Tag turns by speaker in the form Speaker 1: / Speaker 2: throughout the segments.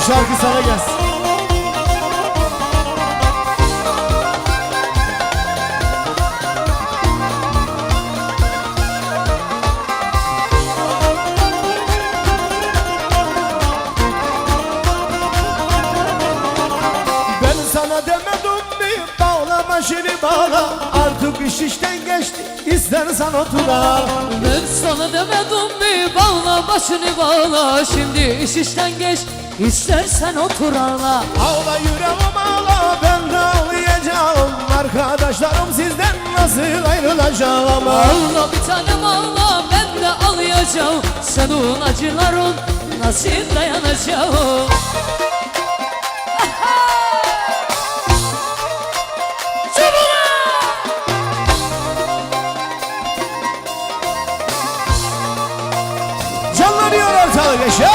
Speaker 1: şarkı sana gelsin. Başını bağla Artık iş işten geçti. İstersen otur al
Speaker 2: Ben sana demedim mi? Bağla başını bağla. Şimdi iş işten geç istersen otur ağla
Speaker 1: Ağla yüreğim ağla ben de ağlayacağım. Arkadaşlarım sizden nasıl ayrılacağım
Speaker 2: Ağla bir tanem ağla ben de ağlayacağım. Senin acıların nasıl dayanacağım
Speaker 1: ortalık yaşa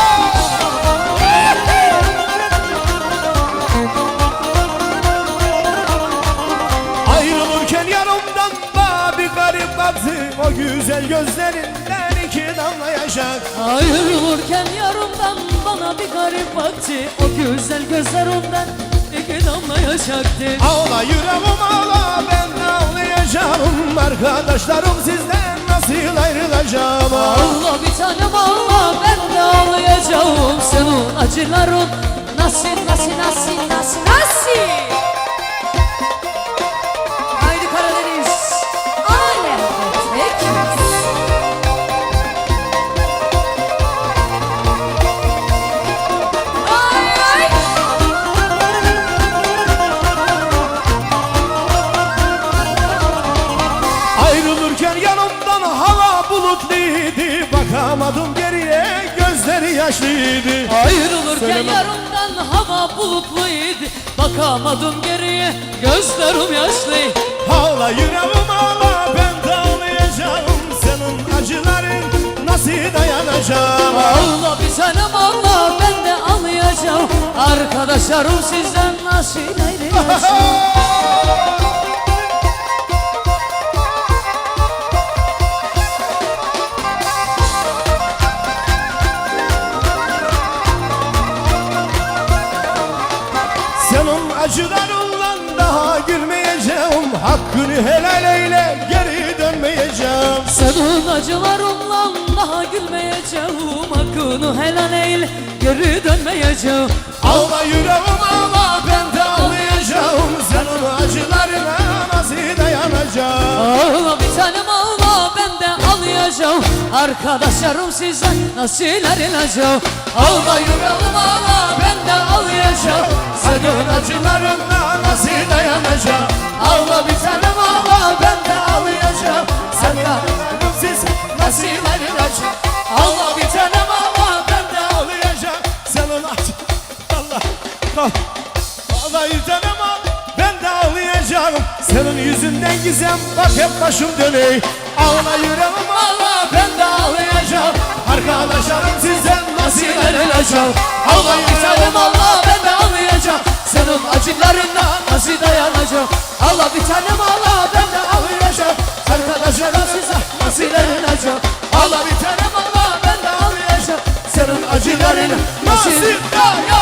Speaker 1: Ayrılırken yanımdan bana bir garip baktı O güzel gözlerinden iki damla yaşak
Speaker 2: Ayrılırken yarımdan bana bir garip baktı. O güzel gözlerinden iki damla yaşaktı
Speaker 1: Ağla yüreğim ağla ben ağlayacağım. Arkadaşlarım sizden nasıl ayrılacağım?
Speaker 2: Ağla bir tanem ağla Senin acıların nasıl nasıl nasıl nasıl nasıl Haydi Karadeniz. Aile Ay ay.
Speaker 1: Ayrılırken yanımdan hava bulutluydu Bakamadım yaşlıydı.
Speaker 2: Ayrılırken
Speaker 1: Söyleme.
Speaker 2: yarımdan hava bulutluydu. Bakamadım geriye gözlerim yaşlı.
Speaker 1: Ağla yüreğim ağla ben de ağlayacağım. Senin acıların nasıl dayanacağım?
Speaker 2: Ağla bir tanem ağla ben de ağlayacağım. Arkadaşlarım sizden nasıl ayrılacağım
Speaker 1: Senin acılarınla daha gülmeyeceğim. Hakkını helal eyle geri dönmeyeceğim.
Speaker 2: Senin acılarınla daha gülmeyeceğim. Hakkını helal eyle geri dönmeyeceğim.
Speaker 1: Ağla yüreğim ağla ben de ağlayacağım Senin acılarına nasıl dayanacağım?
Speaker 2: Ağla bir tanem ağla ben de ağlayacağım Arkadaşlarım sizden nasıl ayrılacağım Ağla yüreğim
Speaker 1: Senin acılarına nasıl dayanacağım?
Speaker 2: Ağla bir tanem ağla ben de ağlayacağım.
Speaker 1: Senin acılarımsız nasıl ayrılacağım
Speaker 2: Ağla bir tanem ağla
Speaker 1: Ben de ağlayacağım. Senin acı Allah Allah Allah yüzden ama ben de ağlayacağım. Senin yüzünden gizem bak hep başım döney Ağla yüreğim ağla ben de ağlayacağım. Arkadaşlarım sizden nasıl ayrılacağım
Speaker 2: Ağla bir tanem ağla ben de ağlayacağım Senin acılarına nasıl dayanacağım? Ağla bir tanem ağla ben de ağlayacağım Arkadaşlarım size nasıl ayrılacağım Ağla bir tanem ağla ben de ağlayacağım Senin acılarına
Speaker 1: Nasıl dayanacağım